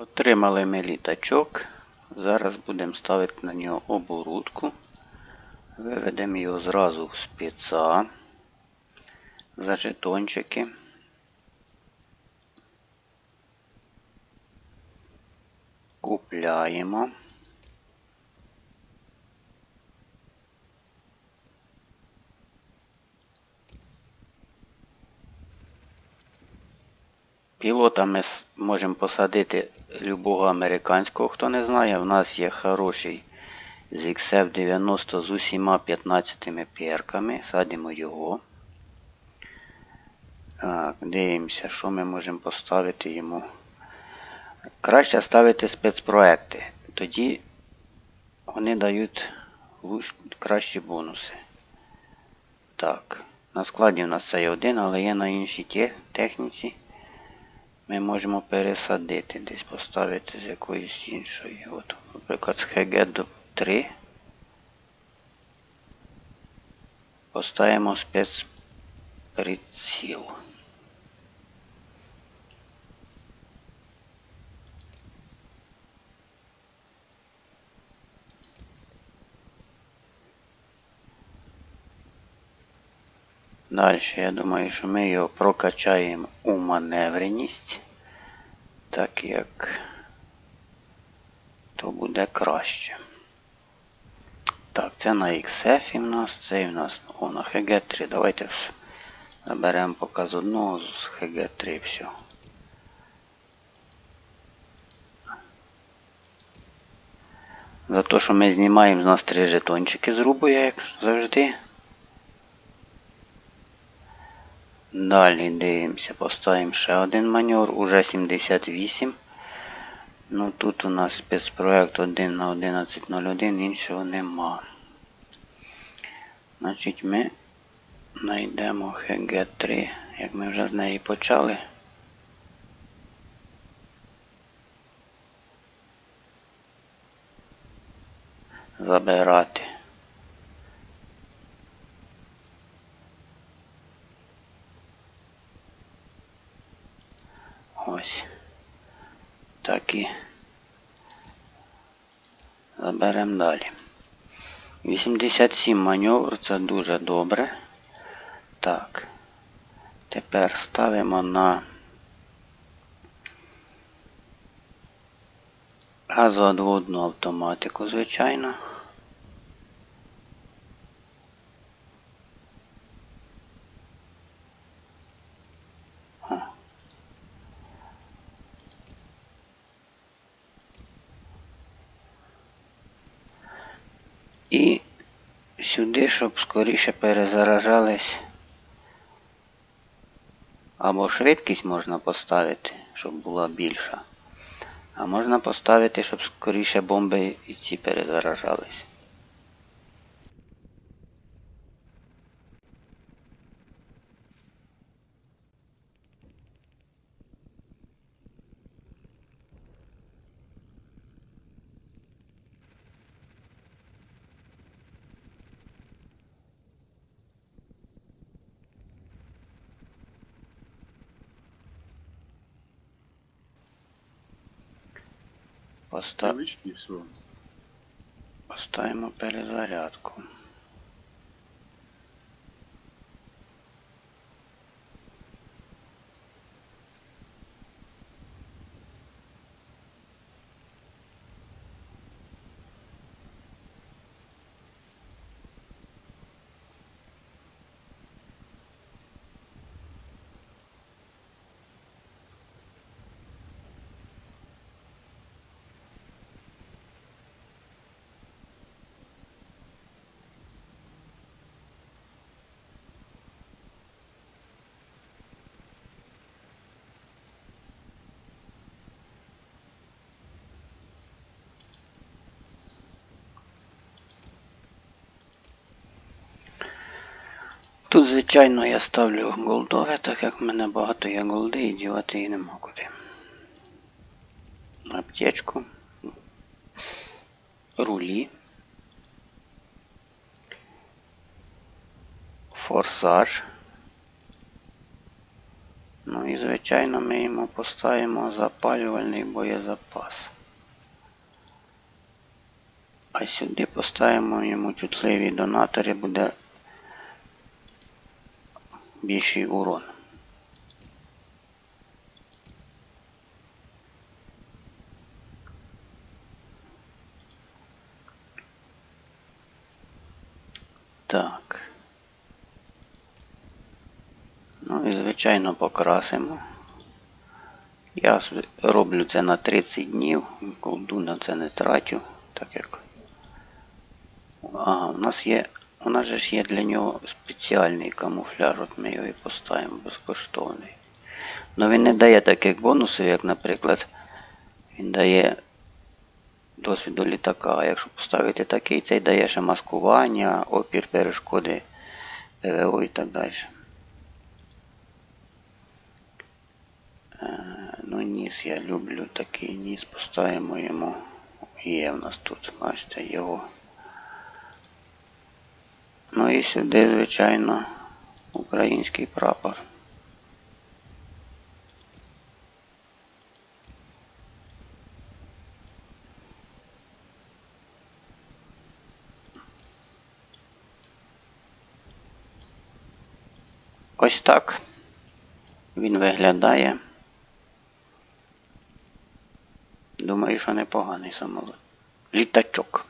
Отримали ми літачок. Зараз будемо ставити на нього оборудку. Виведемо його зразу в спеца. За жетончики. Купляємо. Пілота ми можемо посадити любого американського, хто не знає. У нас є хороший з XF90 з усіма 15 перками. Садимо його. Так, дивимося, що ми можемо поставити йому. Краще ставити спецпроекти. Тоді вони дають кращі бонуси. Так, на складі у нас це є один, але є на іншій техніці. Ми можемо пересадити, десь поставити з якоїсь іншої. От, наприклад, з ХГ до 3. Поставимо спецприціл. Далі, я думаю, що ми його прокачаємо у маневреність, так як то буде краще. Так, це на XF в нас, це в нас о, на HG3. Давайте заберемо поки одного з HG3 все. За те, що ми знімаємо з нас три жетончики з рубою, як завжди. Далі дивимося, поставимо ще один маневр, уже 78. Ну тут у нас спецпроект 1 на 11.01, іншого нема. Значить ми знайдемо HG3, як ми вже з неї почали. Забирати. Ось. Так і заберемо далі. 87 маневр це дуже добре. Так. Тепер ставимо на газоодводну автоматику, звичайно. І сюди, щоб скоріше перезаражались. Або швидкість можна поставити, щоб була більша. А можна поставити, щоб скоріше бомби і ці перезаражались. Все. Поставимо перезарядку. Тут, звичайно, я ставлю голдове, так як в мене багато є голди і дівати її нема куди. Аптечку. Рулі. Форсаж. Ну і звичайно ми йому поставимо запалювальний боєзапас. А сюди поставимо йому чутливі донатори, буде більший урон. Так. Ну і звичайно покрасимо. Я роблю це на 30 днів, колду на це не тратю, так як. Ага, у нас є. У нас же ж є для нього спеціальний камуфляж, от ми його і поставимо безкоштовний. Ну він не дає таких бонусів, як, наприклад, він дає досвіду літака. А якщо поставити такий, цей дає ще маскування, опір перешкоди ПВО і так далі. Е, Ну, ніс я люблю такий ніс, поставимо йому. Є в нас тут, бачите, його. Ну і сюди, звичайно, український прапор. Ось так він виглядає. Думаю, що непоганий самоліт. Літачок.